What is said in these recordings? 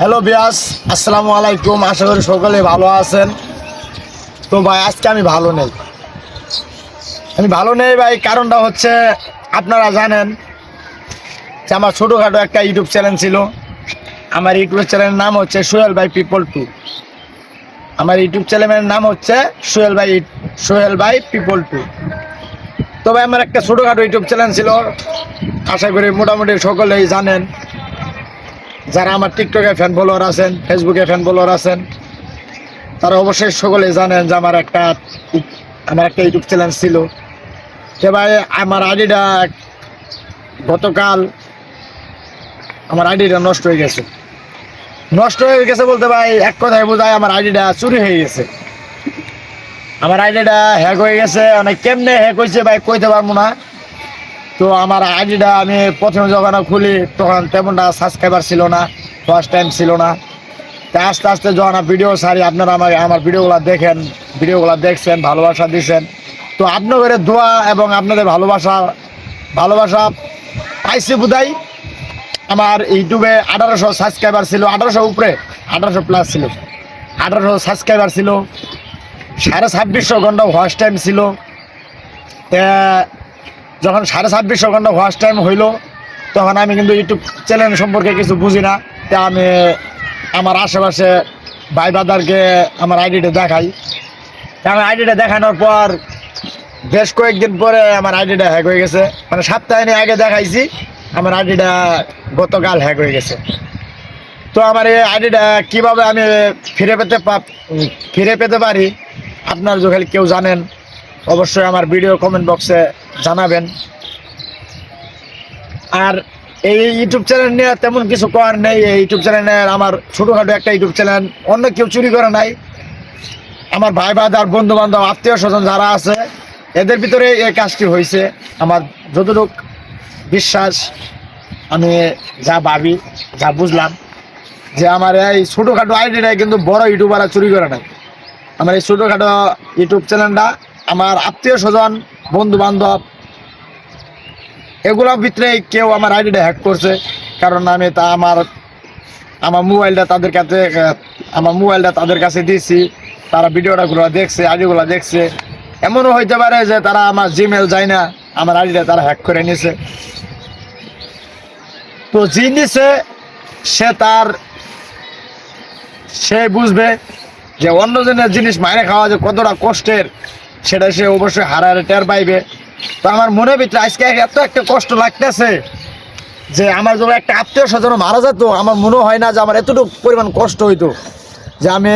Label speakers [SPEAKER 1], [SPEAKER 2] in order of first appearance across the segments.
[SPEAKER 1] Hello বিয়াস, আসসালামু আলাইকুম। আশা করি সকলে ভালো আছেন। তো ভাই, আজকে আমি ভালো নেই। আমি ভালো নেই ভাই, কারণটা হচ্ছে আপনারা জানেন যে আমার ছোটোখাটো একটা ইউটিউব চ্যানেল ছিল। আমার ইউটিউব চ্যানেলের নাম হচ্ছে সোহেল ভাই পিপল টু। আমার ইউটিউব চ্যানেলের নাম হচ্ছে সোহেল ভাই সোহেল ভাই পিপল টু। তো ভাই, আমার একটা ছোটোখাটো ইউটিউব চ্যানেল ছিল। আশা করি মোটামুটি সকলেই জানেন। যারা আমার টিকটকে ফ্যান ফলোয়ার আছেন ফেসবুকে ফ্যান ফলোয়ার আছেন, তারা অবশ্যই সকলে জানেন যে আমার একটা আমার একটা ইউটিউব চ্যানেল ছিল। যে ভাই, আমার আইডিটা গতকাল আমার আইডিটা নষ্ট হয়ে গেছে। নষ্ট হয়ে গেছে বলতে ভাই, এক কথায় বোঝায় আমার আইডিটা চুরি হয়ে গেছে। আমার আইডিটা হ্যাক হয়ে গেছে অনেক কেমনে হ্যাক হয়েছে ভাই কইতে পারব না। তো আমার আইডিটা আমি প্রথমে যখন খুলি, তখন তেমনটা সাবস্ক্রাইবার ছিল না ফার্স্ট টাইম ছিল না। তা আস্তে আস্তে যখন ভিডিও সারি আপনারা আমার আমার ভিডিওগুলো দেখেন ভিডিওগুলো দেখছেন, ভালোবাসা দিচ্ছেন তো আপনাদের দোয়া এবং আপনাদের ভালোবাসা ভালোবাসা পাইছি বোধহয়। আমার ইউটিউবে আঠারোশো সাবস্ক্রাইবার ছিল, আঠারোশো উপরে, আঠারোশো প্লাস ছিল, আঠারোশো সাবস্ক্রাইবার ছিল, সাড়ে ছাব্বিশশো ঘণ্টা ওয়াচ টাইম ছিল। যখন সাড়ে ছাব্বিশশো ঘণ্টা ওয়াচ টাইম হইল, তখন আমি কিন্তু ইউটিউব চ্যানেল সম্পর্কে কিছু বুঝি না। তা আমি আমার আশেপাশে ভাই বাদারকে আমার আইডিটা দেখাই। আমার আইডিটা দেখানোর পর বেশ কয়েকদিন পরে আমার আইডিটা হ্যাক হয়ে গেছে। মানে সপ্তাহে আগে দেখাইছি, আমার আইডিটা গতকাল হ্যাক হয়ে গেছে। তো আমার এই আইডিটা কীভাবে আমি ফিরে পেতে ফিরে পেতে পারি, আপনার যদি কেউ জানেন, অবশ্যই আমার ভিডিও কমেন্ট বক্সে জানাবেন। আর এই ইউটিউব চ্যানেল নিয়ে তেমন কিছু করার নেই। এই ইউটিউব চ্যানেলের আমার ছোটোখাটো একটা ইউটিউব চ্যানেল। অন্য কেউ চুরি করে নাই। আমার ভাই বাদার বন্ধু বান্ধব আত্মীয় স্বজন যারা আছে, এদের ভিতরে এই কাজটি হয়েছে। আমার যতটুক বিশ্বাস, আমি যা ভাবি, যা বুঝলাম, যে আমার এই ছোটোখাটো আইডিটাই কিন্তু বড় ইউটিউবাররা চুরি করে নাই। আমার এই ছোটোখাটো ইউটিউব চ্যানেলটা আমার আত্মীয় স্বজন বন্ধু বান্ধব এগুলোর ভিতরে কেউ আমার আইডিটা হ্যাক করছে, কারণ আমি তা আমার আমার মোবাইলটা তাদের কাছে, আমার মোবাইলটা তাদের কাছে দিয়েছি তারা ভিডিওটাগুলো দেখছে আইডিগুলো দেখছে। এমনও হইতে পারে যে তারা আমার জিমেল যায় না, আমার আইডিটা তারা হ্যাক করে নিছে। তো নিছে, সে তার, সে বুঝবে যে অন্যজনের জিনিস মাইনে খাওয়া যে কতটা কষ্টের। সেটা সে অবশ্যই হারারে টের পাইবে। তো আমার মনে ভিতরে আজকে এত একটা কষ্ট লাগতেছে যে আমার যখন একটা আত্মীয় স্বজন মারা যেত, আমার মনে হয় না যে আমার এতটুকু পরিমাণ কষ্ট হইতো। যে আমি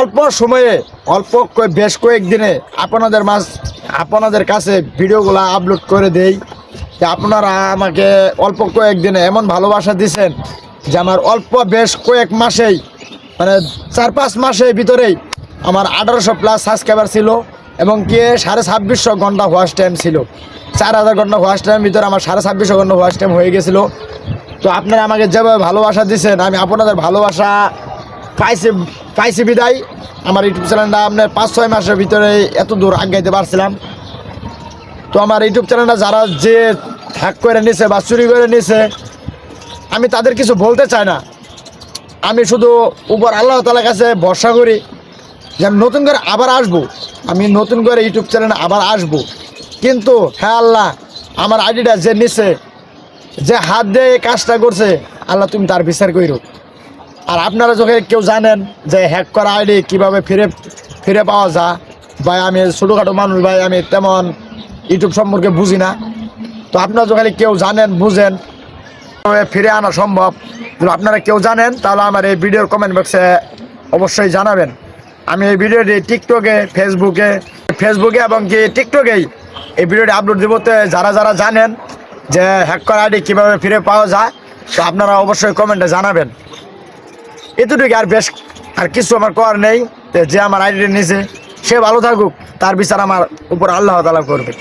[SPEAKER 1] অল্প সময়ে, অল্প বেশ কয়েকদিনে আপনাদের মাঝ, আপনাদের কাছে ভিডিওগুলো আপলোড করে দেই। যে আপনারা আমাকে অল্প কয়েকদিনে এমন ভালোবাসা দিছেন যে আমার অল্প বেশ কয়েক মাসেই মানে চার পাঁচ মাসের ভিতরেই আমার আঠারোশো প্লাস সাবস্ক্রাইবার ছিল। এবং কে সাড়ে ছাব্বিশশো ঘণ্টা ওয়াচ টাইম ছিল? চার হাজার ঘণ্টা ওয়াচ টাইমের ভিতরে আমার সাড়ে ছাব্বিশশো ঘণ্টা ওয়াচ টাইম হয়ে গেছিল। তো আপনারা আমাকে যেভাবে ভালোবাসা দিচ্ছেন, আমি আপনাদের ভালোবাসা পাইছি পাইছি বিদায়। আমার ইউটিউব চ্যানেলটা আপনার পাঁচ, ছয় মাসের ভিতরে এত দূর আগাইতে পারছিলাম। তো আমার ইউটিউব চ্যানেলটা যারা যে হ্যাক করে নিছে বা চুরি করে নিছে, আমি তাদের কিছু বলতে চাই না। আমি শুধু উপর আল্লাহ তালার কাছে ভরসা করি। যে আমি নতুন করে আবার আসব। আমি নতুন করে ইউটিউব চ্যানেলে আবার আসব। কিন্তু হ্যাঁ আল্লাহ, আমার আইডিটা যে নিছে, যে হাত দিয়ে এই কাজটা করছে, আল্লাহ তুমি তার বিচার করো আর আপনারা যখন কেউ জানেন যে হ্যাক করা আইডি কীভাবে ফিরে ফিরে পাওয়া যায়, ভাই আমি ছোটোখাটো মানুষ, ভাই আমি তেমন ইউটিউব সম্পর্কে বুঝি না। তো আপনারা যখন কেউ জানেন, বুঝেন ফিরে আনা সম্ভব আপনারা কেউ জানেন, তাহলে আমার এই ভিডিওর কমেন্ট বক্সে অবশ্যই জানাবেন। আমি এই ভিডিওটি টিকটকে ফেসবুকে ফেসবুকে এবং কি টিকটকেই এই ভিডিওটি আপলোড দেবো, তো যারা যারা জানেন যে হ্যাক করা আইডি কীভাবে ফিরে পাওয়া যায়, তো আপনারা অবশ্যই কমেন্টে জানাবেন। এতটুকু আর বেশ, আর কিছু আমার করার নেই যে আমার আইডিটি নিছে সে ভালো থাকুক, তার বিচার আমার উপর আল্লাহ তালা করবে।